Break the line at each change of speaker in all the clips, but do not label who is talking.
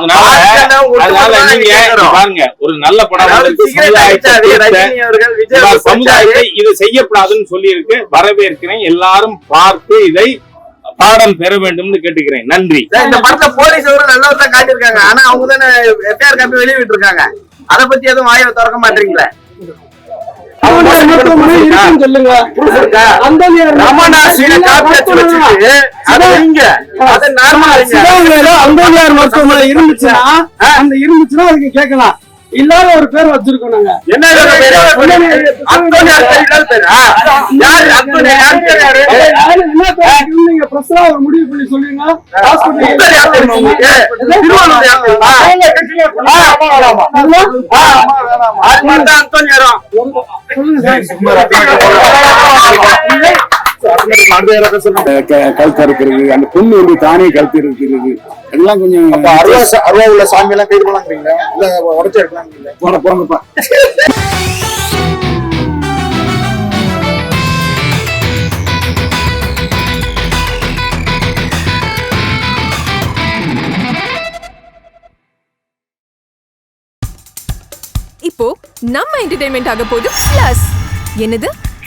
அதனால நீங்க. பாருங்க ஒரு நல்ல படம் சமுதாயத்தை இது செய்யக்கூடாதுன்னு சொல்லி இருக்கு வரவேற்கிறேன். எல்லாரும் பார்த்து இதை பாடம் பெற வேண்டும்னு கேட்டுக்கிறேன். நன்றி.
இந்த படத்துல போலீஸ் அவரும் நல்லவர் தான் காட்டியிருக்காங்க. ஆனா அவங்க தானே எஃப்ஐஆர் காப்பி வெளியே விட்டுருக்காங்க அதை பத்தி எதுவும் வாயை திறக்க மாட்டீங்களே?
சொல்லுங்க? அந்த மருத்துவமனை இருந்துச்சுன்னா அந்த இருந்துச்சுன்னா அதுக்கு கேட்கலாம். இல்லாத ஒரு பேர் வச்சிருக்கோம் நாங்க.
என்ன
நீங்க பிரஸ்லா ஒரு முடிவு பண்ணி சொல்லுங்க.
முத்தர் யார்
கழுத்து இருக்கிறது அந்த பொண்ணு வந்து தானே கழுத்து இருக்கிறது அதெல்லாம் கொஞ்சம்
அருவா அருவா உள்ள சாமி எல்லாம் கைது பண்ணலாங்கிறீங்க இல்ல உடச்சு எடுக்கலாங்கிறீங்க
போற போறங்கப்பா
இப்போ நம்ம என்டர்டைன்மெண்ட் ஆக போகுது பிளஸ் என்னது?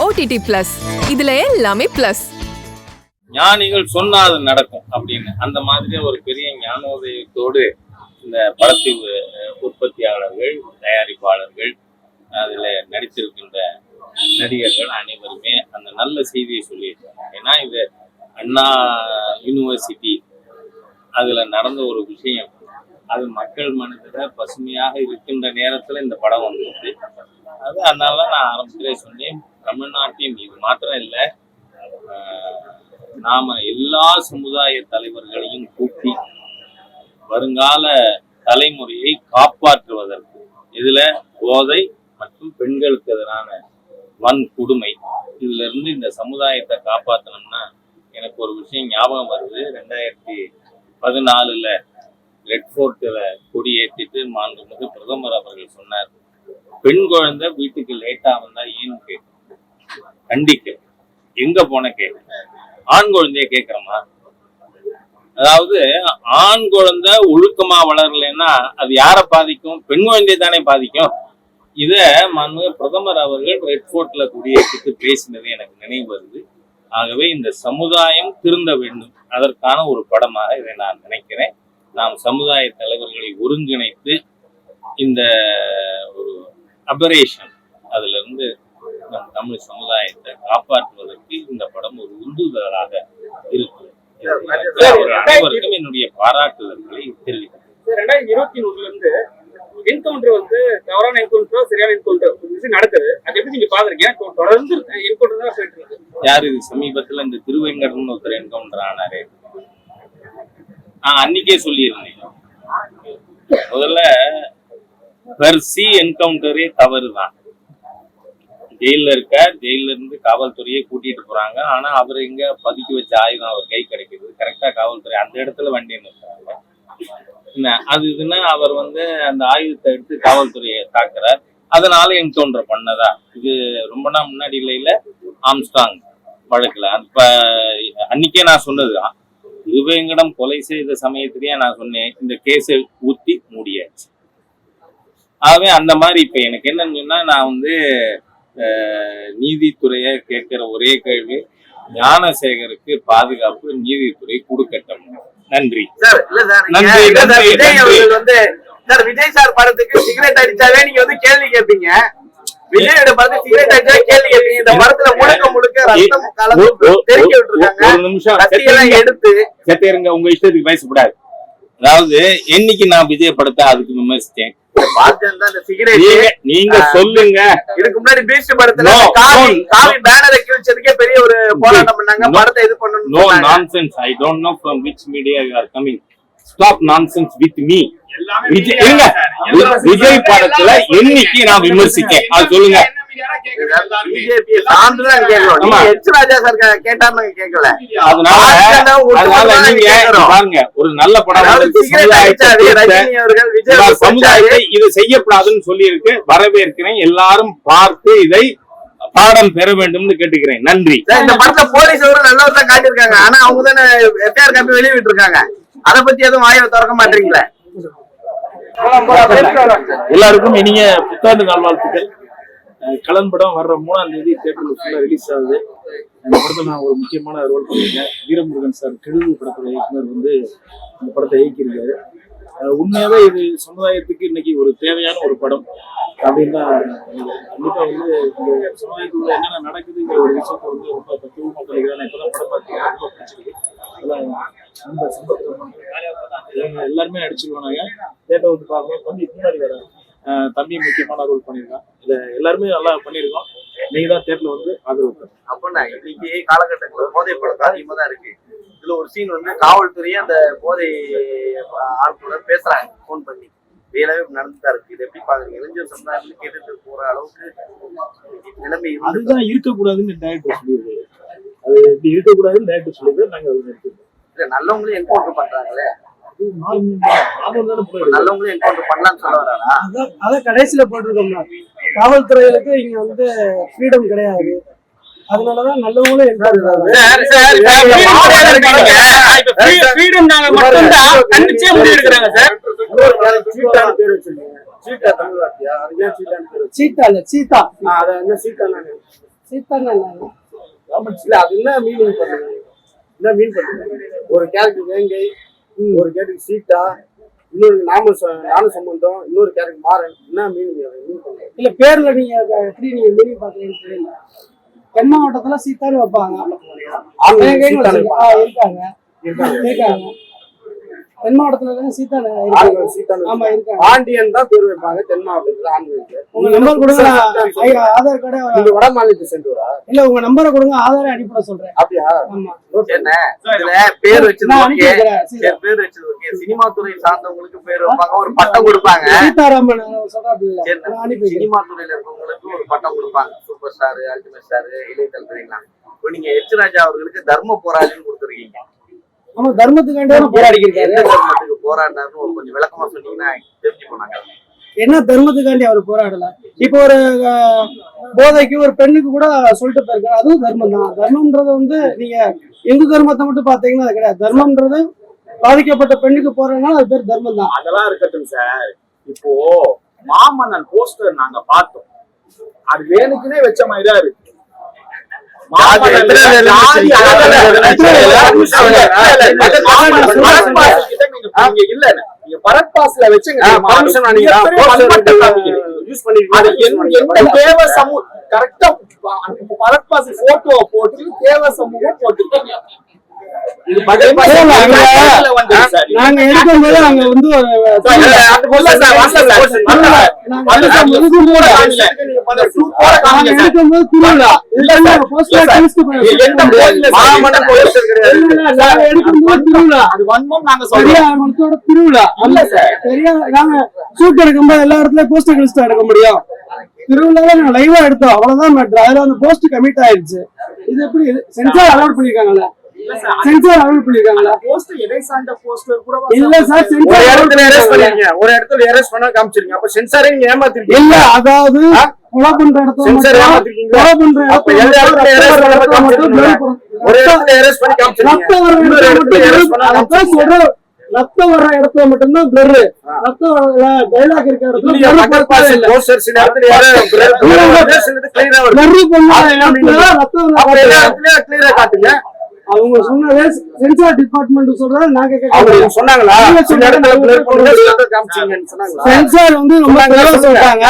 ஓடிடி பிளஸ் இதுல எல்லாமே பிளஸ்
ஞானிகள் சொன்னா அது நடக்கும் அப்படின்னு. அந்த மாதிரி ஒரு பெரிய ஞானோதயத்தோடு இந்த படத்தை உற்பத்தியாளர்கள் தயாரிப்பாளர்கள் அதுல நடித்திருக்கின்ற நடிகர்கள் அனைவருமே அந்த நல்ல செய்தியை சொல்லியிருக்காங்க. ஏன்னா இது அண்ணா யூனிவர்சிட்டி அதுல நடந்த ஒரு விஷயம். அது மக்கள் மனதில் பசுமையாக இருக்கின்ற நேரத்தில் இந்த படம் வந்துருக்கு அது அதனால நான் ஆரம்பத்திலே சொன்னேன். தமிழ்நாட்டின் இது மாத்திரம் இல்லை நாம எல்லா சமுதாய தலைவர்களையும் கூட்டி வருங்கால தலைமுறையை காப்பாற்றுவதற்கு இதுல போதை மற்றும் பெண்களுக்கு எதிரான வன் கொடுமை இதுல இருந்து இந்த சமுதாயத்தை காப்பாற்றணும்னா எனக்கு ஒரு விஷயம் ஞாபகம் வருது. ரெண்டாயிரத்தி பதினாலுல ரெட் ஃபோர்ட்டில் கொடி மாண்புமிகு பிரதமர் அவர்கள் சொன்னார் பெண் குழந்தை வீட்டுக்கு லேட்டா வந்தா ஏன்னு கேட்டு கண்டிக்க. எங்க போன கேட்க ஆண் குழந்தைய கேட்கிறோமா அதாவது ஆண் குழந்தை ஒழுக்கமா வளரலைன்னா அது யாரை பாதிக்கும்? பெண் குழந்தையை தானே பாதிக்கும்? இத மனு பிரதமர் அவர்கள் ரெட் ஃபோர்ட்ல குடியேற்றிட்டு பேசினது எனக்கு நினைவு வருது. ஆகவே இந்த சமுதாயம் திருந்த வேண்டும். அதற்கான ஒரு படமாக இதை நான் நினைக்கிறேன். நாம் சமுதாய தலைவர்களை ஒருங்கிணைத்து இந்த ஒரு அபரேஷன் அதுல இருந்து நம் தமிழ் சமுதாயத்தை காப்பாற்றுவதற்கு இந்த படம் ஒரு உந்துதலாக இருக்கும். அனைவருக்கும் என்னுடைய பாராட்டுதல்களை தெரிவிக்கிறேன்.
ரெண்டாயிரத்தி இருபத்தி மூணுல இருந்து என்கவுண்டர் வந்து தவறான என்கவுண்டரோ சரியான என்கவுண்டர் விஷயம் நடக்குது. அது எப்படி நீங்க பாக்குறீங்க? தொடர்ந்து என்கவுண்டர் தான் போயிட்டு இருக்கு.
யார் இது சமீபத்துல இந்த திருவேங்கடம்னு ஒருத்தர் என்கவுண்டர் ஆனாரு? நான் அன்னைக்கே சொல்லியிருந்தேன். முதல்ல பெர்சி என்கவுண்டரே தவறுதான். ஜெயில இருக்க ஜெயில இருந்து காவல்துறையை கூட்டிட்டு போறாங்க. ஆனா அவர் இங்க பதுக்கி வச்ச ஆயுதம் அவர் கை கிடைக்குது. கரெக்டா காவல்துறை அந்த இடத்துல வண்டி நிறுத்துறாங்க. என்ன? அது இதுன்னா அவர் வந்து அந்த ஆயுதத்தை எடுத்து காவல்துறையை தாக்குறார். அதனால என்கவுண்டர் பண்ணதா? இது ரொம்ப நாள் முன்னாடி இல்லையில ஆம்ஸ்டாங் வழக்குல. இப்ப அன்னைக்கே நான் சொன்னதுதான் திருவேங்கடம் கொலை செய்த சமயத்திலேயே நான் சொன்னேன் இந்த கேஸை ஊத்தி மூடியாச்சு. ஆகவே அந்த மாதிரி இப்ப எனக்கு என்னன்னு சொன்னா நான் வந்து நீதித்துறையை கேட்கிற ஒரே கேள்வி ஞானசேகருக்கு பாதுகாப்பு நீதித்துறை கொடுக்கட்டும். நன்றி.
விஜய் வந்து சார் விஜய் சார் படத்துக்கு சிகரெட் அடிச்சாவே நீங்க வந்து கேள்வி கேட்பீங்க விஜயோட படத்துக்கு சிகரெட் அடிச்சா கேள்வி கேட்பீங்க இந்த படத்துல முழுக்க முழுக்க ரத்தம் கலந்து
ஒரு-
விட்டுருக்காங்க எடுத்து
செத்தேருங்க உங்க இஷ்டத்துக்கு பேசக்கூடாது. அதாவது என்னைக்கு நான் விஜய் படத்தை அதுக்கு விமர்சிச்சேன்
பார்த்தேன் தான் இந்த சிகரெட்
நீங்க சொல்லுங்க.
இதுக்கு முன்னாடி பீஸ்ட் படத்துல காவி காவி பேனரை கிழிச்சதுக்கே பெரிய ஒரு போராட்டம் பண்ணாங்க. படத்தை இது பண்ணணும்
no nonsense I don't know from which media you are coming stop nonsense with me Vijay படத்துல என்னைக்கு நான் விமர்சிக்கேன் அது சொல்லுங்க.
பிஜேபி சார்ந்துதான் கேட்கணும். நீங்க
ஆமா.
எச் ராஜா சார் கேட்டாம கேட்கல.
அதனால நீங்க. பாருங்க ஒரு நல்ல படம் சமுதாயத்தை. இது செய்யக்கூடாதுன்னு சொல்லி இருக்கு வரவேற்கிறேன். எல்லாரும் பார்த்து இதை பாடம் பெற வேண்டும்னு கேட்டுக்கிறேன். நன்றி.
இந்த படத்துல போலீஸ் அவரும் நல்லவர் தான் காட்டியிருக்காங்க. ஆனா அவங்க தானே எஃப்ஐஆர் காப்பி வெளியே விட்டுருக்காங்க அதை பத்தி எதுவும் வாயை திறக்க மாட்டீங்களே?
எல்லாருக்கும் இனிய புத்தாண்டு நல்வாழ்த்துக்கள். கலன் படம் வர்ற மூணாம் தேதி தேட்டரில் ஃபுல்லாக ரிலீஸ் ஆகுது. அந்த படத்தை நான் ஒரு முக்கியமான ரோல் பண்ணியிருக்கேன். வீரமுருகன் சார் கெழுது படத்தோட இயக்குனர் வந்து இந்த படத்தை இயக்கியிருக்காரு. உண்மையாகவே உண்மையாவே இது சமுதாயத்துக்கு இன்னைக்கு ஒரு தேவையான ஒரு படம் அப்படின்னு தான் கண்டிப்பா வந்து இந்த சமுதாயத்துக்குள்ள என்னென்ன நடக்குதுங்கிற ஒரு விஷயத்தை வந்து ரொம்ப தத்துவமாக கிடைக்கிறேன் படம் பார்த்தீங்க ரொம்ப பிடிச்சிருக்கு. சந்தோஷம் எல்லாருமே அடிச்சிருவாங்க தேட்டர் வந்து பார்க்கணும். தம்பி பின்னாடி வர தம்பி முக்கியமான ரோல் பண்ணியிருக்கான். இதுல எல்லாருமே நல்லா பண்ணியிருக்கோம். நீங்க தான் தேட்டர்ல வந்து ஆதரவு.
அப்படின்னா இன்னைக்கு காலகட்டத்துல போதை பழக்கம் அதிகமா தான் இருக்கு. இதுல ஒரு சீன் வந்து காவல்துறையே அந்த போதை ஆட்களுடன் பேசுறாங்க போன் பண்ணி. ரியலாவே நடந்துதான் இருக்கு. இது எப்படி பாக்குறீங்க? இளைஞர் சமுதாயத்துக்கு எதிர்த்து போற அளவுக்கு நிலைமை
அதுதான் இருக்கக்கூடாதுன்னு டேரக்டர் சொல்லியிருக்காரு. அது இப்படி இருக்கக்கூடாதுன்னு டேரக்டர் சொல்லியிருக்காரு. நாங்க அதை
இல்ல நல்லவங்களும் என்கவுண்டர் பண்றாங்களே. நல்லவங்களும் என்கவுண்டர் பண்ணலாம்னு சொல்ல வரானா
அதான் அதான் கடைசியில போட்டிருக்கோம்னா காவல்துறையிலுக்கு இங்க வந்து ஃப்ரீடம் கிடையாது. அதனாலதான் நல்லவங்களும் சீட்டா இல்ல சீதா அது என்ன சீட்டா சீட்டா அது என்ன மீனிங் பண்ணுங்க என்ன மீன் பண்ணுங்க ஒரு கேரக்டர் வேங்கை ஒரு கேரக்டர் சீட்டா இன்னொரு நாம நாம சம்பந்தம் இன்னொரு கேரக்டர் மாறன் என்ன மீனிங் இல்ல பேர்ல நீங்க எப்படி நீங்க மீனிங் பாக்குறீங்கன்னு தெரியல. தென் மாவட்டத்துல சீத்தான்னு வைப்பாங்க. இருக்காங்க. இருக்காங்க. தென் மாவட்டத்துல தானே சீத்தான ஆமா இருக்காங்க.
பாண்டியன் தான் பேர் வைப்பாங்க தென் மாவட்டத்துல ஆண்களுக்கு
உங்க நம்பர் கொடுங்க. ஆதார் கார்டு
நீங்க வட மாநிலத்தை சென்றவரா
இல்ல உங்க நம்பரை கொடுங்க ஆதார அடிப்படை சொல்றேன்.
அப்படியா?
ஆமா.
என்ன? இதுல பேர் வச்சது ஓகே. பேர் வச்சது ஓகே. சினிமா துறை சார்ந்தவங்களுக்கு பேர் வைப்பாங்க. ஒரு பட்டம் கொடுப்பாங்க.
சீதாராமன் வைக்கிறேன்.
சினிமா துறையில இருக்கவங்களுக்கு ஒரு பட்டம் கொடுப்பாங்க. சூப்பர் ஸ்டார் அல்டிமேட் ஸ்டார் இளைய தளபதிலாம் இப்போ நீங்க எச். ராஜா அவர்களுக்கு தர்ம போராளின்னு கொடுத்துருக்கீங்க.
ஆமா தர்மத்துக்காண்டே போராடிக்கு இருக்காரு.
போராடினாருன்னு கொஞ்சம் விளக்கமா சொன்னீங்கன்னா தெரிஞ்சு போனாங்க
என்ன தர்மத்துக்காண்டி அவர் போராடல? இப்போ ஒரு போதைக்கு ஒரு பெண்ணுக்கு கூட சொல்லிட்டு போயிருக்காரு. அதுவும் தர்மம் தான். தர்மம்ன்றது வந்து நீங்க இந்து தர்மத்தை மட்டும் பாத்தீங்கன்னா அது கிடையாது. தர்மம்ன்றது பாதிக்கப்பட்ட பெண்ணுக்கு போறதுனால அது பேர் தர்மம் தான்.
அதெல்லாம் இருக்கட்டும் சார். இப்போ மாமன்னன் போஸ்டர் நாங்க பார்த்தோம். அது வேணுக்குனே வச்ச மாதிரி தான் இருக்கு மாமன்னன்
எத்தனை பேர்
ஜாதி
எத்தனை
அளவுல-
எத்தனை பேர்
இல்ல, நீங்க நீங்க பரத்பாஸ்ல வச்சுங்க? யூஸ் பண்ணி அது எந்த எந்த தேவ சமூக கரெக்டா பரத்பாஸ் போட்டோ போட்டு தேவ சமூகம் போட்டுருக்கீங்க
அங்க-
வந்து
நாங்க எடுக்கும்போது அங்க வந்து எடுக்கும்போது திருவிழா எடுக்கும்போது திருவிழா
அது வன்மம் நாங்க
பெரிய
சொல்றோம்
மனசோட திருவிழா பெரிய நாங்க ஷூட் எடுக்கும்போது எல்லா இடத்துலயும் போஸ்டர் கிழிச்சு எடுக்க முடியும் திருவிழால நாங்க லைவா எடுத்தோம் அவ்வளவுதான் மேட்ரு அதுல அந்த போஸ்ட் கமிட் ஆயிடுச்சு இது எப்படி சென்சார் அலோட் பண்ணிருக்காங்கல்ல சென்சார் அலோட் பண்ணிருக்காங்களா
போஸ்டர் எதை சார்ந்த போஸ்டர் கூட
இல்ல சார்
ஒரு
சென்சார்
இடத்துல எரேஸ் பண்ணிருக்கீங்க ஒரு இடத்துல எரேஸ் பண்ணா காமிச்சிருக்கீங்க அப்ப சென்சாரே நீங்க ஏமாத்திருக்கீங்க.
இல்ல அதாவது கொலை பண்ற இடத்துல
சென்சார்
மட்டும்
ஏமாத்திருக்கீங்களா?
கொலை பண்ற
அப்ப எல்லா இடத்துல எரேஸ் பண்ண
இடத்துல மட்டும் blur
காமிச்சிருக்கீங்க
பண்ண-
ஒரு இடத்துல எரேஸ் பண்ணி
ரத்தம் வர வர்ற இடத்துல மட்டும்தான் பிளர் ரத்தம் டைலாக் இருக்க இடத்துல ரத்தம் வர
காட்டுங்க.
அவங்க சொன்னதே சென்சார் டிபார்ட்மெண்ட் சொல்றத நாங்க கேட்கலாம்
சொன்னாங்களா?
சென்சார் வந்து ரொம்ப தெளிவா. சொல்றாங்க.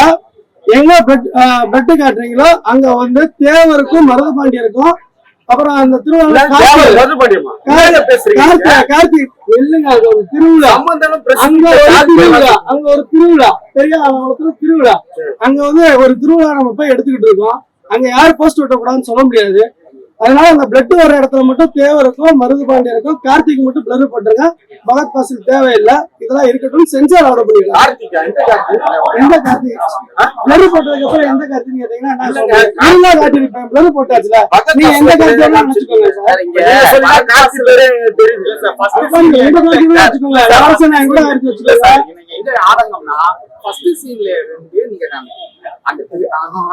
எங்க பெட் பெட்டு காட்டுறீங்களோ அங்க வந்து தேவருக்கும் மருதபாண்டியருக்கும் அப்புறம் அந்த திருவிழா கார்த்திக் இல்லைங்க அது ஒரு திருவிழா. அங்க. ஒரு திருவிழா. அங்க ஒரு திருவிழா. பெரிய திருவிழா. அங்க வந்து ஒரு திருவிழா நம்ம போய் எடுத்துக்கிட்டு இருக்கோம். அங்க யார் போஸ்ட் ஒட்டக்கூடாதுன்னு சொல்ல முடியாது. அதனால அந்த பிளட் வர இடத்துல மட்டும் தேவை இருக்கும் மருது பாண்டிய இருக்கும் கார்த்திக் மட்டும் பிளர் போட்டுருங்க பகத் பாசில் தேவையில்லை. இதெல்லாம் இருக்கட்டும். சென்சார் ஆர்டர்
கார்த்திகா எந்த கார்த்திக்?
கார்த்திக்? பிளர் போட்டதுக்கு அப்புறம் எந்த கார்த்திக் கேட்டீங்கன்னா காட்டிருப்பேன் பிளர் போட்டாச்சுல. நீங்க எந்த கார்த்திக் நினைச்சுக்கோங்க சார்.
கார்த்திக்
கார்த்திக் கூட வச்சுக்கோங்க.
அந்த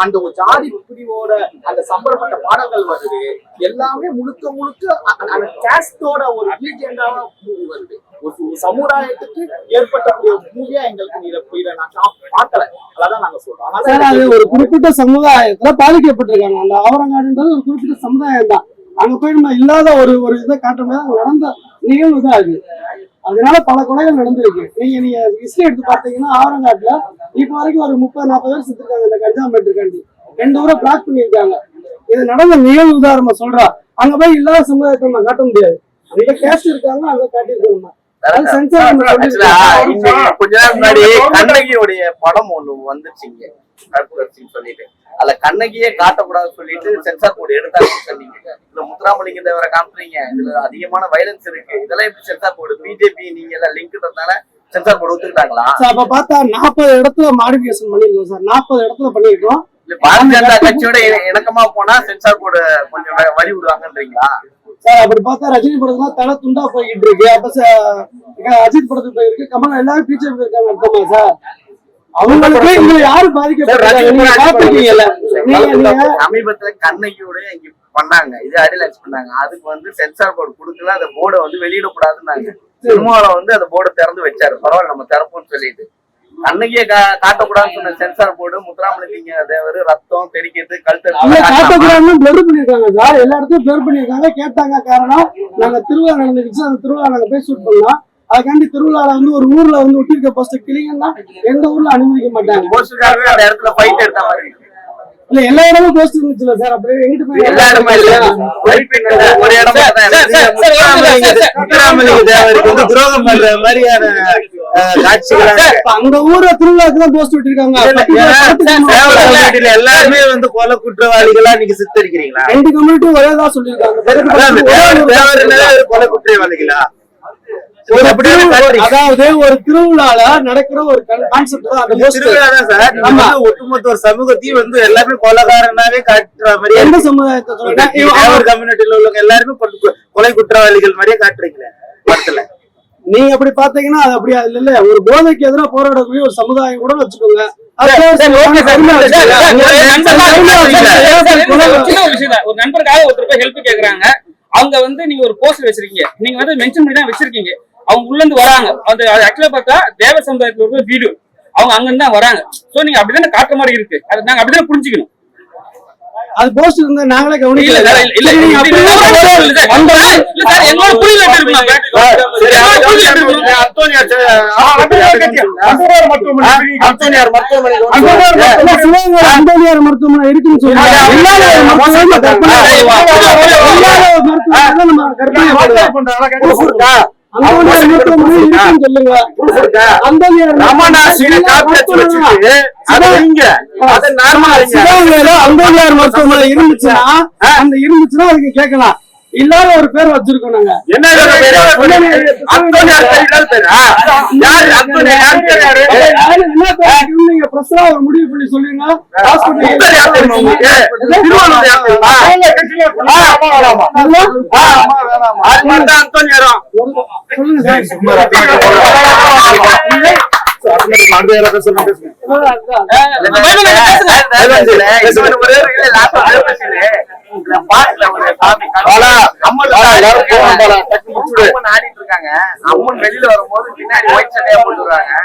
அந்த ஒரு ஜாதி பிரிவோட அந்த சம்பரப்பட்ட பாடங்கள் வருது. எல்லாமே முழுக்க முழுக்க அந்த கேஸ்டோட ஒரு லீஜெண்டான மூவி வருது. ஒரு சமுதாயத்துக்கு ஏற்பட்டக்கூடிய மூவியா எங்களுக்கு இதை நான் பார்க்கல. அதான் நாங்க சொல்றோம்.
அது ஒரு குறிப்பிட்ட சமுதாயத்துல பாதிக்கப்பட்டிருக்காங்க. அந்த ஆவரங்காடுன்றது ஒரு குறிப்பிட்ட சமுதாயம் தான் அங்க போய் நம்ம இல்லாத ஒரு ஒரு இதை காட்ட முடியாது நடந்த நிகழ்வு தான் அது. அதனால பல கொலைகள் நடந்திருக்கு. நீங்க நீங்க ஹிஸ்டரி எடுத்து பார்த்தீங்கன்னா ஆவரங்காட்டுல இப்ப வரைக்கும் ஒரு முப்பது நாற்பது பேர் செத்துருக்காங்க இந்த கஞ்சா மேட்டுக்காண்டி. ரெண்டு ஊரை பிளாக் பண்ணியிருக்காங்க. இது நடந்த நிகழ்வு நம்ம சொல்றோம் அங்க போய் இல்லாத சமுதாயத்தை நம்ம காட்ட முடியாது. அங்க கேஸ்ட் இருக்காங்க அங்க காட்டியிருக்கோம்
கொஞ்ச நேரம் முன்னாடி கண்ணகியோடைய படம் ஒண்ணு வந்துச்சுங்க சொல்லிட்டு. அதுல கண்ணகியே காட்டக்கூடாதுன்னு சொல்லிட்டு சென்சார் போர்டு எடுத்தாங்கன்னு சொன்னீங்க. இதுல முத்துராமலிங்க தேவரை காமிக்கிறீங்க. இதுல அதிகமான வயலன்ஸ் இருக்கு. இதெல்லாம் எப்படி சென்சார் போர்டு பிஜேபி நீங்க எல்லாம் லிங்க்ன்றதுனால சென்சார் போர்டு ஒத்துக்கிட்டாங்களா?
சார் அப்ப பார்த்தா நாற்பது இடத்துல மாடிஃபிகேஷன் பண்ணிருக்கோம் சார். நாற்பது இடத்துல பண்ணிருக்கோம்
பாரதிய ஜனதா கட்சியோட இண- இணக்கமா போனா சென்சார் போர்டு கொஞ்சம் வழி விடுவாங்கன்றீங்களா?
சார் அப்படி பார்த்தா ரஜினி படத்துல தலை துண்டா போய்கிட்டு இருக்கு. அப்ப அஜித் படத்துக்கு போயிருக்கு. கமல் எல்லாரும் பிஜேபி இருக்காங்க அர்த்தமா சார்? அவங்களுக்கு இங்க யாரு பாதிக்கப்பட்டிருக்காங்க நீங்க பாத்துருக்கீங்கல்ல நீங்க நீங்க
சமீபத்துல கண்ணகியோட இங்க பண்ணாங்க. இது அடிலாக்ஸ் பண்ணாங்க. அதுக்கு வந்து சென்சார் போர்டு கொடுக்கல. அந்த போர்டை வந்து வெளியிடக்கூடாதுன்னாங்க திருமாவளவன் வந்து அந்த போர்டை திறந்து வச்சாரு. பரவாயில்ல நம்ம திறப்போம்னு சொல்லிட்டு. கண்ணகியை கா- காட்டக்கூடாதுன்னு சொன்ன சென்சார் போர்டு முத்துராமலிங்க தேவர் ரத்தம் தெரிக்கிறது கழுத்து
காட்டக்கூடாதுன்னு பண்ணிருக்காங்க சார். எல்லா இடத்தையும் பிளர் பண்ணிருக்காங்க. கேட்டாங்க காரணம் நாங்க திருவிழா நடந்துருச்சு. அந்த திருவிழா நாங்க போய் ஷூட் பண்ணோம். அதுக்காண்டி திருவிழால வந்து ஒரு ஊர்ல வந்து ஒட்டிருக்க போஸ்ட் கிளிங்கன்னா எந்த ஊர்ல அனுமதிக்க மாட்டாங்க. இல்ல எல்லா இடமும் போஸ்ட் இருந்துச்சுல சார் எங்கிட்டு போய்
எல்லா இடமும் இல்ல ஒரு வந்து துரோகம் பண்ற மாதிரியான
அந்த ஊர்ல திருவிழாக்கு தான் போஸ்ட் விட்டுருக்காங்க
எல்லாருமே வந்து கொலை குற்றவாளிகளா நீங்க சித்தரிக்கிறீங்களா
ரெண்டு கம்யூனிட்டி ஒரே தான்
ஒரு கொலை குற்றவாளிகளா
ஒரு
அப்படியே
திருவிழா-
காட்டுறீங்க.
அதாவது ஒரு திருவிழால நடக்கிற ஒரு கான்செப்ட் தான் அந்த போஸ்ட்
திருவிழா தான் சார். வந்து ஒட்டுமொத்த ஒரு சமூகத்தையும் வந்து எல்லாருமே கொலைகாரனாவே காட்டுற மாதிரியே
எந்த சமுதாயத்தை சொல்றீங்க.
தேவர் கம்யூனிட்டில உள்ளவங்க எல்லாருமே கொலை- குற்றவாளிகள் மாதிரியே காட்டுறீங்களே படத்துல.
நீங்க அப்படி பாத்தீங்கன்னா அது அப்படி இல்ல இல்ல. ஒரு போதைக்கு எதிராக போராடக்கூடிய ஒரு சமுதாயம் கூட வச்சுக்கோங்க.
ஒரு நண்பருக்காக ஒருத்தர் ஹெல்ப் கேக்குறாங்க. அவங்க வந்து நீங்க ஒரு போஸ்டர் வச்சிருக்கீங்க. நீங்க வந்து மென்ஷன் பண்ணி தான் வச்சிருக்கீங்க. அவங்க உள்ள இருந்து வராங்க. அந்த ஆக்சுவலா பார்த்தா தேவ சமுதாயத்துல ஒரு வீடு. அவங்க அங்க இருந்து தான் வராங்க. சோ நீங்க அப்படிதானே காட்டுற மாதிரி இருக்கு. அது நாங்க அப்படிதானே புரிஞ்சுக்கணும்.
அது போஸ்ட் இருந்தா நாங்களே
இல்ல
கவனிக்கல
இல்ல, இல்ல, எங்களோட புரியல.
அந்தோனியார்
மருத்துவமனை. இருக்குன்னு சொல்லுங்க மருத்துவமனை இருந்துச்சுன்னா அந்த இருந்துச்சுன்னா அதுக்கு கேட்கலாம். இல்லாத ஒரு பேர் வச்சிருக்கோம் நாங்க.
என்ன? அந்தோனியார் பேர் இல்லாத பேரா? யாரு அந்தோனியார்? யார் பேர்?
நீங்க பிரஸ்ஸா ஒரு முடிவு பண்ணி சொல்லுங்க
அம்மன் வெளியில வரும்போது பின்னாடி ஒயிட் சட்டையா போட்டு வருவாங்க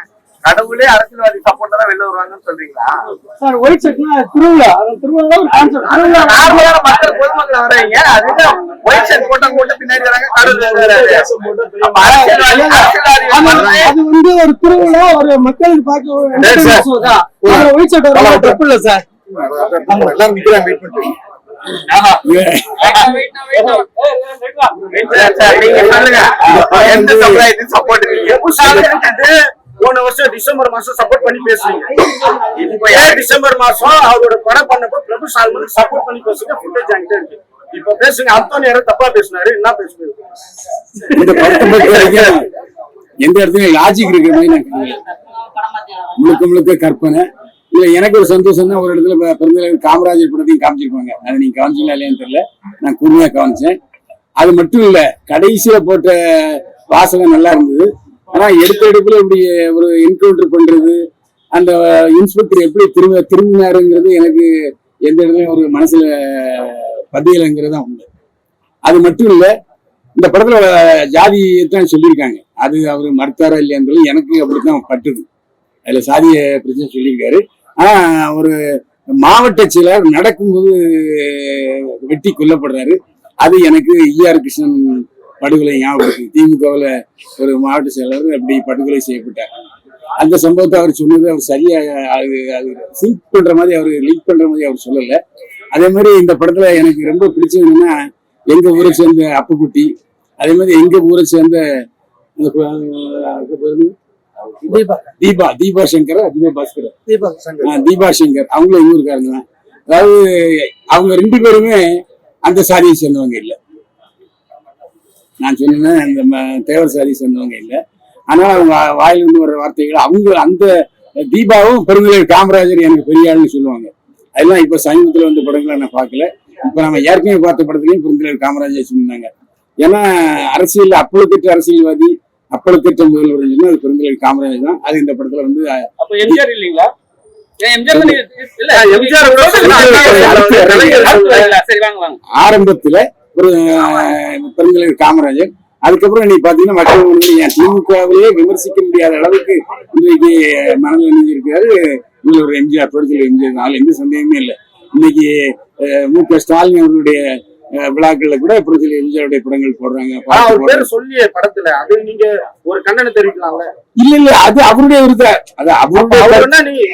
கடவுளே அரசியல்வாதி சப்போர்ட்டா தான் வெளில வருவாங்கன்னு சொல்றீங்களா
சார் ஒயிட் செட்னா திருவிழா அந்த திருவிழா ஒரு கான்செப்ட் திருவிழா
நார்மலான மக்கள் பொதுமக்கள் வர்றீங்க அதுக்கு ஒயிட் ஷர்ட் போட்டவங்க மட்டும் பின்னாடி வராங்க கடவுள்
அது வந்து ஒரு திருவிழா ஒரு மக்களுக்கு பார்க்க ஒயிட் தப்பு இல்ல சார்
எல்லாரும் நிக்கிறாங்க வெயிட்
சரி, நீங்க சொல்லுங்க எந்த சப்போர்ட்
போன வருஷம் டிசம்பர் மாசம் சப்போர்ட் பண்ணி பேசுறீங்க இப்போ ஏன் டிசம்பர் மாசம் அவரோட படம் பண்ணப்போ பிரபு சால்மனுக்கு சப்போர்ட் பண்ணி பேசுங்க ஃபுட்டேஜ் என்கிட்ட இருக்கு.
இப்ப பேசுங்க அத்தோனி யாரும் தப்பா பேசினாரு என்ன பேசுனாரு
இந்த படத்தை எந்த இடத்துல லாஜிக் இருக்கிற மாதிரி நான் முழுக்க முழுக்க கற்பனை. இல்ல எனக்கு ஒரு சந்தோஷம்னா ஒரு இடத்துல ப- பெருந்தலைவர் காமராஜர் படத்தையும் காமிச்சிருப்பாங்க. அதை நீங்க கவனிச்சீங்களா இல்லையான்னு தெரியல. நான் கூர்மையா கவனிச்சேன் அது மட்டும் இல்ல கடைசியில போட்ட வாசகம் நல்லா இருந்தது. ஆனா எடுத்த எடுப்புல இப்படி ஒரு என்கவுண்டர் பண்றது அந்த இன்ஸ்பெக்டர் எப்படி திரும்ப திரும்பினாருங்கிறது எனக்கு எந்த இடத்துலயும் ஒரு மனசுல பதியலைங்கிறது தான் உண்டு அது மட்டும் இல்ல இந்த படத்துல ஜாதியத்தான் சொல்லியிருக்காங்க. அது அவர் மறுத்தாரா இல்லையான்றது எனக்கு அப்படித்தான் பட்டுது. அதுல சாதிய பிரச்சனை சொல்லியிருக்காரு. ஆனா ஒரு மாவட்ட செயலர் நடக்கும்போது வெட்டி கொல்லப்படுறாரு. அது எனக்கு ஈஆர் கிருஷ்ணன் படுகொலை ஞாபகப்படுது திமுகவில் ஒரு மாவட்ட செயலர் அப்படி படுகொலை செய்யப்பட்டார். அந்த சம்பவத்தை அவர் சொன்னது அவர் சரியா அது அது சிங்க் பண்ற மாதிரி அவர் லிங்க் பண்ற மாதிரி அவர் சொல்லல. அதே மாதிரி இந்த படத்துல எனக்கு ரொம்ப பிடிச்சது என்னன்னா எங்க ஊரை சேர்ந்த அப்புக்குட்டி அதே மாதிரி எங்க ஊரை சேர்ந்த?
தீபா.
தீபா தீபா சங்கர் தீபா பாஸ்கர்.
தீபா சங்கர்.
ஆ, தீபா சங்கர் அவங்களும் எங்க ஊருக்காரங்க தான். அதாவது அவங்க ரெண்டு பேருமே அந்த சாதியை சேர்ந்தவங்க இல்லை. நான் சொன்னேன் அந்த ம- தேவர் சாதியை சேர்ந்தவங்க இல்லை. ஆனால் அவங்க வாயிலிருந்து வர்ற வார்த்தைகள் அவங்க அந்த தீபாவும் பெருந்தலைவர் காமராஜர் எனக்கு பெரிய ஆளுன்னு சொல்லுவாங்க. அதெல்லாம் இப்போ சமீபத்தில் வந்த படங்களை நான் பார்க்கல. இப்போ நம்ம ஏற்கனவே பார்த்த படத்துலையும் பெருந்தலைவர் காமராஜர் சொன்னாங்க. ஏன்னா அரசியல் அப்பழுக்கற்ற அரசியல்வாதி அப்பழுக்கற்ற முதல்வர் அது பெருந்தலைவர் காமராஜர் தான். அது இந்த படத்துல வந்து
எம்ஜிஆர் இல்லீங்களா?
ஆரம்பத்துல ஒரு பெருந்தலைவர் காமராஜர். அதுக்கப்புறம் நீ பாத்தீங்கன்னா மற்றவங்க என் திமுகவிலேயே விமர்சிக்க முடியாத அளவுக்கு இன்றைக்கு மனதில் நினைஞ்சிருக்காரு இதில் ஒரு எம்ஜிஆர் தொடர்ச்சியில் எம்ஜிஆர். நாள் எந்த சந்தேகமே இல்லை. இன்னைக்கு மு க ஸ்டாலின் அவர்களுடைய விழாக்கள்ல கூட புரட்சியில் எம்ஜிஆருடைய படங்கள் போடுறாங்க.
சொல்லியே படத்துல. அது நீங்க ஒரு கண்டனம் தெரிவிக்கலாம்ல?
இல்ல இல்ல அது அவருடைய விருத்த அது அவருடைய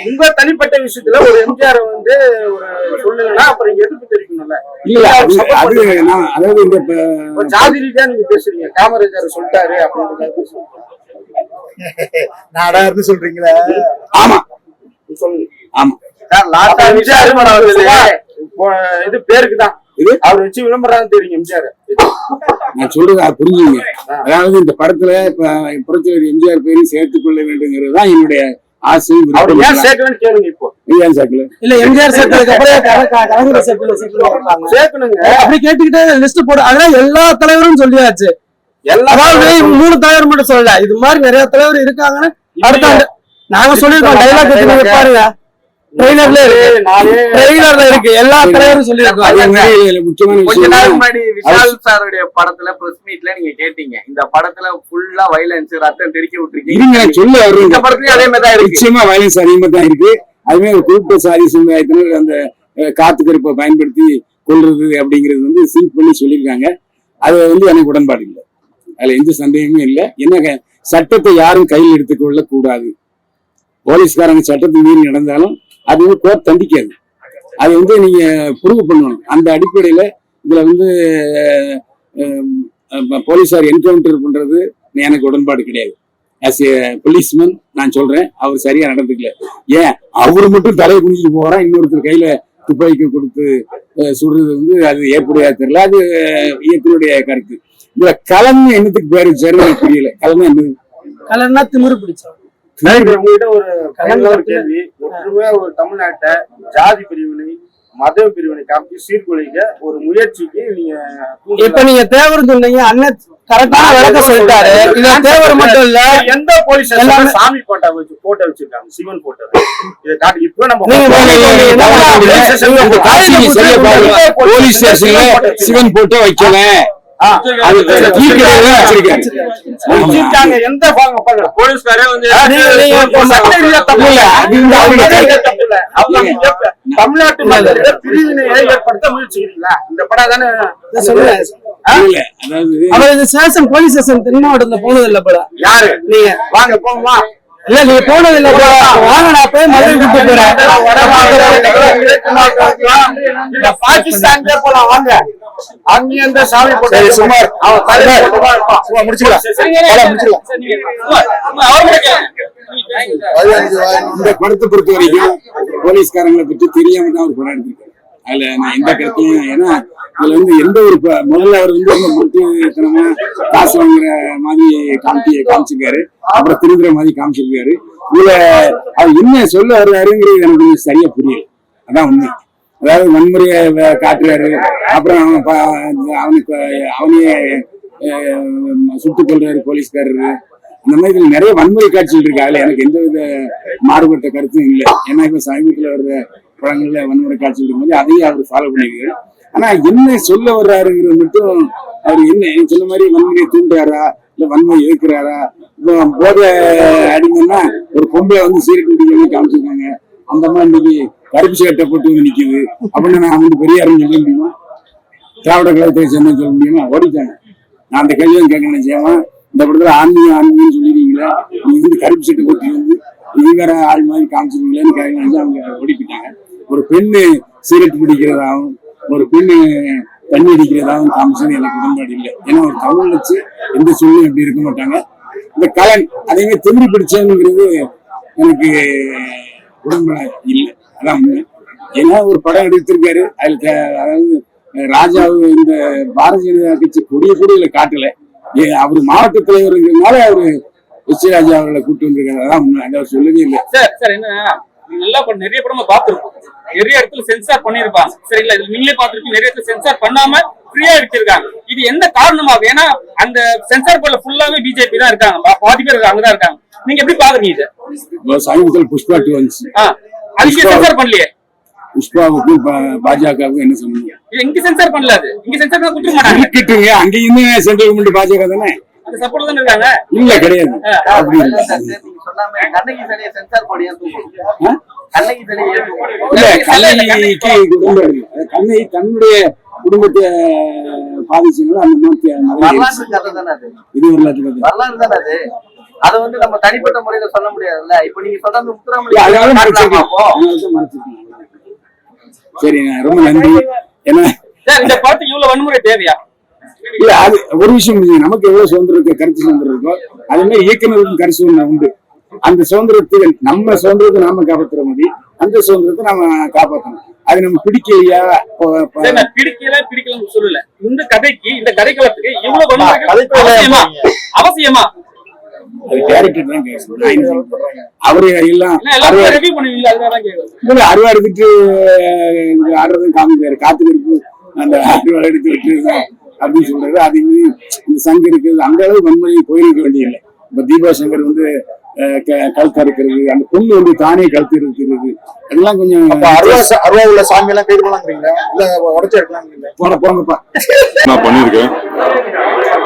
உங்க தனிப்பட்ட விஷயத்துல ஒரு எம்ஜிஆர் வந்து ஒரு சொல்லுங்கன்னா அப்புறம் நீங்க எதிர்ப்பு தெரிவிக்கணும்ல?
இல்ல அது அதாவது இந்த
ஜாதி ரீதியா நீங்க பேசுறீங்க. காமராஜர் சொல்லிட்டாரு அப்படின்னு
நாடா இருந்து சொல்றீங்களா?
ஆமா.
சொல்லுங்க.
ஆமா.
லாஸ்டா. இப்போ இது பேருக்கு தான்
இது?
அவர் வச்சு விளம்பரம் தெரியும் எம்ஜிஆர்.
நான் சொல்றது புரிஞ்சுங்க. அதாவது இந்த படத்துல இப்ப புரட்சியர் எம்ஜிஆர் பேரையும் சேர்த்துக் கொள்ள வேண்டுங்கிறது தான் என்னுடைய ஆசை
ஏன் கேளுங்க இப்போ.
ஏன்
இல்ல எம்ஜிஆர் சேர்த்ததுக்கு அப்புறம் கல- கலைஞர் சேர்க்கல சேர்க்கல
சேர்க்கணுங்க.
அப்படி கேட்டுக்கிட்டே லிஸ்ட் போடு. அதெல்லாம் எல்லா தலைவரும் சொல்லியாச்சு.
எல்லா
அதாவது இவங்க மூணு தலைவர் மட்டும் சொல்லல. இது மாதிரி நிறைய தலைவர் இருக்காங்கன்னு அடுத்த நாங்க சொல்லிருக்கோம் டைலாக் பாருங்க. ட்ரெய்லர்ல ட்ரெய்லர்ல இருக்கு. எல்லா தலைவரும்
கொஞ்ச நாள் முன்னாடி விஷால் சாருடைய படத்துல பிரஸ் மீட்ல நீங்க கேட்டீங்க. இந்த படத்துல ஃபுல்லா வைலன்ஸ் ரத்தம் தெரிக்க விட்டுருக்கீங்க.
சொல்ல
இந்த படத்துலயும் அதே மாதிரி தான் இருக்கு.
நிச்சயமா வயலன்ஸ் அதிகமா தான் இருக்கு அதுவே ஒரு குறிப்பிட்ட சாதி சமுதாயத்தினர் அந்த காத்து கருப்பை பயன்படுத்தி கொள்றது அப்படிங்கிறது வந்து சிங்க் பண்ணி சொல்லியிருக்காங்க. அது வந்து எனக்கு உடன்பாடு இல்லை. அதுல எந்த சந்தேகமும் இல்லை. என்ன சட்டத்தை யாரும் கையில் எடுத்துக்கொள்ள கூடாது போலீஸ்காரங்க சட்டத்தை மீறி நடந்தாலும் அது வந்து கோர்ட் தண்டிக்காது. அது வந்து நீங்க ப்ரூவ் பண்ணணும். அந்த அடிப்படையில இதுல வந்து போலீஸார் என்கவுண்டர் பண்றது எனக்கு உடன்பாடு கிடையாது. ஆஸ் ஏ போலீஸ்மேன் நான் சொல்றேன் அவர் சரியா நடந்துக்கல. ஏன்? அவரு மட்டும் தலையை குடிச்சிட்டு போறான் இன்னொருத்தர் கையில துப்பாக்கி கொடுத்து சுடுறது வந்து அது ஏற்புடையா தெரியல. அது அஹ், கருத்து. இதுல கலன் என்னத்துக்கு பேரு? சரி எனக்கு புரியல. கலன் என்னது?
கலன்னா திமிரு
பிடிச்சா உங்ககிட்ட ஒரு ஒரு கேள்வி. ஒற்றுமையா ஒரு தமிழ்நாட்டை ஜாதி பிரிவினை மத பிரிவினை காமிச்சு சீர்குலைக்க ஒரு முயற்சிக்கு நீங்க.
இப்ப நீங்க தேவர் சொன்னீங்க அண்ணன் கரெக்டான விளக்க சொல்லிட்டாரு. இதுல தேவர் மட்டும் இல்ல.
எந்த போலீஸ்
எல்லாமே-
சாமி போட்டோ வச்சு போட்டோ வச்சிருக்காங்க. சிவன் போட்டோ இதை காட்டி இப்ப நம்ம
போலீஸ் ஸ்டேஷன்ல சிவன் போட்டோ வைக்கல.
எந்த
போலீஸ்காரே வந்து
தமிழ்நாட்டு மக்களிடம் பிரிவினையை ஏற்படுத்த முயற்சிக்கிறீங்களா? இந்த படம் தானே
சொல்லுங்க. அவர் இந்த ஸ்டேஷன் போலீஸ் ஸ்டேஷன் தென் மாவட்டத்துல போனது இல்ல போல.
யாரு?
நீங்க.
வாங்க போமா
இல்ல நீங்க போனது இல்ல வாங்க நான் போய் மதுரை கூட்டு போறேன்
பாகிஸ்தான் போலாம் வாங்க அங்கேயும் இந்த சாமி போட்டு
சரி, சுமார். சும்மா முடிச்சுக்கலாம் படம் முடிச்சுக்கலாம் இந்த படத்தை பொறுத்த வரைக்கும் போலீஸ்காரங்களை பற்றி தெரியாம தான் ஒரு படம் எடுத்திருக்காரு அதுல நான் எந்த கருத்தையும் ஏன்னா இதுல வந்து எந்த ஒரு முதல்ல அவர் வந்து ரொம்ப முட்டுத்தனமா காசு வாங்குற மாதிரி காமிச்சு காமிச்சிருக்காரு. அப்புறம் திருந்துற மாதிரி காமிச்சிருக்காரு. இதுல அவர் என்ன சொல்ல வர்றாருங்கிறது எனக்கு கொஞ்சம் சரியா புரியல. அதான் உண்மை. அதாவது வன்முறையை காட்டுறாரு. அப்புறம் அவனுக்கு அவனையே சுட்டுக் கொள்றாரு போலீஸ்காரரு. இந்த மாதிரி இதுல நிறைய வன்முறை காட்சிகள் இருக்கு. அதுல எனக்கு எந்த வித மாறுபட்ட கருத்தும் இல்லை. ஏன்னா இப்ப சமீபத்தில் வர்ற படங்கள்ல வன்முறை காட்சிகள் இருக்கும்போது அதையும் அவர் ஃபாலோ பண்ணிருக்காரு. ஆனா என்ன சொல்ல வர்றாருங்கிறது மட்டும் அவர் என்ன சொன்ன மாதிரி வன்முறையை தூண்டுறாரா? இல்ல வன்முறை எதிர்க்கிறாரா? இப்போ போதை அடிங்கன்னா ஒரு பொம்பளை வந்து சீரட் குடிக்கிறவங்க காமிச்சிருக்காங்க. அந்த மாதிரி இன்னைக்கு கருப்பு சட்டை போட்டு வந்து நிக்குது. அப்படின்னு நான் வந்து பெரியாருன்னு சொல்ல முடியுமா? திராவிட கழகத்தை சொன்ன சொல்ல முடியுமா? ஓடிட்டாங்க. நான் அந்த கேள்வியும் கேட்க நினைச்சேன். இந்த படத்துல ஆன்மீகம் ஆன்மீகம் சொல்லிடுவீங்களா நீங்க வந்து கருப்பு சட்டை போட்டு வந்து இது வேற ஆள் மாதிரி காமிச்சிருவீங்களேன்னு கேட்க நினைச்சு அவங்க ஓடி போயிட்டாங்க ஒரு பெண்ணு சீரட் பிடிக்கிறதாகவும் ஒரு பெண்ணு தண்ணி அடிக்கிறதாகவும் காமிச்சது எனக்கு உடன்பாடு இல்லை. ஏன்னா ஒரு தமிழ் வச்சு எந்த சூழ்நிலையும் எப்படி இருக்க மாட்டாங்க. இந்த கலன் அதே திரும்பி பிடிச்சதுங்கிறது எனக்கு உடன்பாடு இல்லை. அதான் ஏன்னா ஒரு படம் எடுத்திருக்காரு. அதுல அதாவது ராஜாவு இந்த பாரதிய ஜனதா கட்சி கொடிய கூட இல்லை காட்டல. ஏ, அவரு மாவட்ட தலைவருங்கிறதுனால அவரு எஸ் ராஜா அவர்களை கூப்பிட்டு வந்திருக்காரு. அதான் உண்மை. அதை அவர் சொல்லவே இல்லை.
சார் சார் என்ன நல்லா நிறைய படமா பார்த்திருக்கோம் நிறைய இடத்துல சென்சார் பண்ணிருப்பாங்க சரிங்களா? இது நீங்களே பார்த்திருப்பீங்க. நிறைய இடத்துல சென்சார் பண்ணாம ஃப்ரீயா வச்சிருக்காங்க இது எந்த காரணமாக ஏன்னா அந்த சென்சார் போர்ட்ல ஃபுல்லாவே பிஜேபி தான் இருக்காங்க. பாதி பேர் அங்கதான் இருக்காங்க. நீங்க எப்படி பாக்குறீங்க இது?
சமீபத்தில் புஷ்பா டூ வந்துச்சு.
அதுக்கு சென்சார் பண்ணலையே?
புஷ்பாவுக்கும் பாஜகவுக்கும் என்ன சம்பந்தம்?
இங்க சென்சார் பண்ணல அது. இங்க சென்சார் தான் கொடுக்க மாட்டாங்க.
இருக்கட்டுங்க அங்கேயுமே சென்ட்ரல் கவர்மெண்ட் பாஜக தானே?
அந்த சப்போர்ட் தானே இருக்காங்க?
இல்ல கிடையாது. அப்படி இல்லை கண்ணகிக்கு குடும்பம் கண்ணகி தன்னுடைய குடும்பத்தை பாதிச்சதுனால அந்த மாதிரி நிறைய
வரலாற்று கதை தானே அது?
இது வரலாற்று கதை.
வரலாறு தானே அது? அதை வந்து நம்ம தனிப்பட்ட முறையில சொல்ல முடியாதுல்ல? இப்ப நீங்க அந்த முத்துராமலிங்க.
சரி ரொம்ப நன்றி. ஏன்னா
சார் இந்த படத்துக்கு இவ்வளவு வன்முறை தேவையா?
இல்ல அது ஒரு விஷயம். நமக்கு எவ்வளவு சுதந்திரம் இருக்கு கருத்து சுதந்திரம் இருக்கோ அதே மாதிரி இயக்குனருக்கும் கருத்து உண்டு. அந்த சுதந்திரத்தை நம்ம சுதந்திரத்தை நாம காப்பாத்துற மாதிரி அந்த சுதந்திரத்தை நாம காப்பாற்றணும் அது நம்ம பிடிக்கலையா?
பிடிக்கல பிடிக்கலன்னு சொல்லல. இந்த கதைக்கு இந்த கதைக்களத்துக்கு இவ்வளவு அவசியமா?
அவரு எல்லாம் ஆடுறதும் காமிப்பாரு காத்துக்கிருக்கு அந்த அருவா எடுத்து அப்படின்னு சொல்றாரு அது இந்த சங்கு இருக்குது. அந்த வன்முறை போயிருக்க வேண்டியதில்லை. இப்ப தீபா சங்கர் வந்து அஹ், க- கழுத்து அறுக்கிறது அந்த பொண்ணு வந்து தானே கழுத்து இருக்கிறது அதெல்லாம் கொஞ்சம்
அருவா உள்ள சாமி எல்லாம் கைது பண்ணலாங்கிறீங்களா இல்ல உடச்சு எடுக்கலாங்கிறீங்களா
போன போங்கப்பா
நான் பண்ணியிருக்கேன்.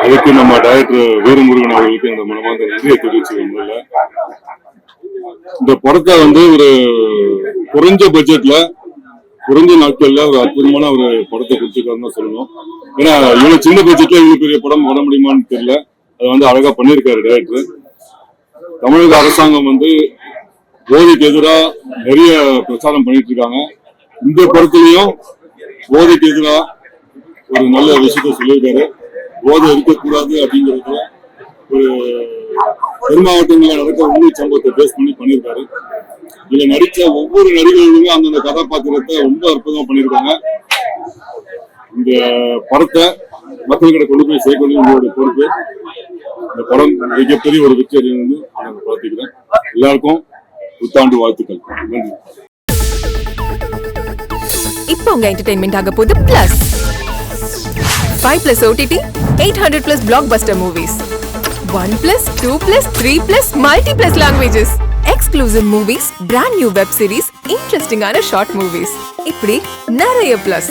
அதுக்கு நம்ம டைரக்டர் வீரமுருகன் அவர்களுக்கு என்னோட மனமார்ந்த நன்றியை தெரிவிச்சுக்கிறேன் முதல்ல இந்த படத்தை வந்து ஒரு குறைஞ்ச பட்ஜெட்ல குறைஞ்ச நாட்கள்ல ஒரு அற்புதமான ஒரு படத்தை கொடுத்துருக்காருன்னு தான் சொல்லணும். ஏன்னா இவ்வளவு சின்ன பட்ஜெட்ல இவ்வளவு பெரிய படம் பண்ண முடியுமான்னு தெரியல. அதை வந்து அழகா பண்ணியிருக்காரு டைரக்டர் தமிழக அரசாங்கம் வந்து போதைக்கு எதிராக நிறைய பிரச்சாரம் பண்ணிட்டு இருக்காங்க. இந்த படத்துலயும் போதைக்கு எதிராக ஒரு நல்ல விஷயத்த சொல்லியிருக்காரு. போதை இருக்கக்கூடாது அப்படிங்கிறதுல ஒரு தென் மாவட்டங்களில் நடக்கிற உண்மை சம்பவத்தை பேஸ் பண்ணி பண்ணியிருக்காரு. இதுல நடிச்ச ஒவ்வொரு நடிகர்களுமே அந்தந்த கதாபாத்திரத்தை ரொம்ப அற்புதமா பண்ணியிருக்காங்க. இந்த படத்தை மக்கள்கிட்ட கொண்டு போய் சேர்க்கணும் உங்களுடைய பொறுப்பு. இந்த படம் மிகப்பெரிய ஒரு வெற்றி வந்து நான் பார்த்துக்கிறேன். எல்லாருக்கும் புத்தாண்டு வாழ்த்துக்கள். நன்றி.
இப்போ உங்க என்டர்டைன்மெண்ட் ஆக போது plus five plus OTT eight hundred plus blockbuster movies one plus two plus three plus multi plus languages exclusive movies brand new web series இன்ட்ரெஸ்டிங்கான ஷார்ட் மூவிஸ் இப்படி நிறைய பிளஸ்